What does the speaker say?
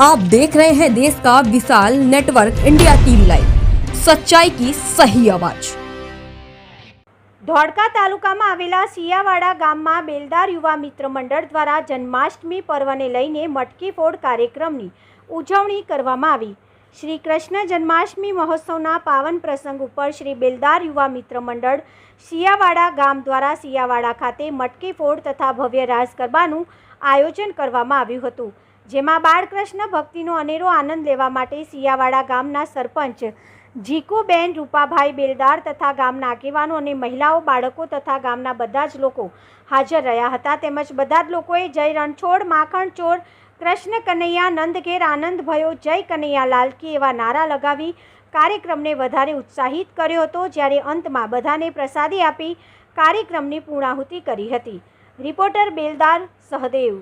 आप देख रहे हैं देश का विशाल नेटवर्क इंडिया टीवी लाइव सच्चाई की सही आवाज ધોળકા તાલુકામાં આવેલા સિયાવાડા ગામમાં બેલદાર યુવા મિત્ર મંડળ દ્વારા જન્માષ્ટમી પર્વને લઈને મટકી ફોડ કાર્યક્રમની ઉજવણી કરવામાં આવી શ્રી કૃષ્ણ જન્માષ્ટમી મહોત્સવના પાવન પ્રસંગ ઉપર શ્રી બેલદાર યુવા મિત્ર મંડળ સિયાવાડા ગામ દ્વારા સિયાવાડા ખાતે મટકી ફોડ તથા ભવ્ય રાસ ગરબાનું આયોજન કરવામાં આવ્યું હતું જેમાં બાળકૃષ્ણ ભક્તિનો અનેરો આનંદ લેવા માટે સિયાવાડા ગામના સરપંચ જીકુબેન રૂપાભાઈ બેલદાર તથા ગામના આગેવાનો અને મહિલાઓ, બાળકો તથા ગામના બધા જ લોકો હાજર રહ્યા હતા. તેમજ બધા જ લોકોએ જય રણછોડ, માખણ ચોર, કૃષ્ણ કનૈયા નંદ ઘેર આનંદ ભયો, જય કનૈયા લાલકી એવા નારા લગાવી કાર્યક્રમને વધારે ઉત્સાહિત કર્યો હતો. જ્યારે અંતમાં બધાને પ્રસાદી આપી કાર્યક્રમની પૂર્ણાહુતિ કરી હતી. રિપોર્ટર બેલદાર સહદેવ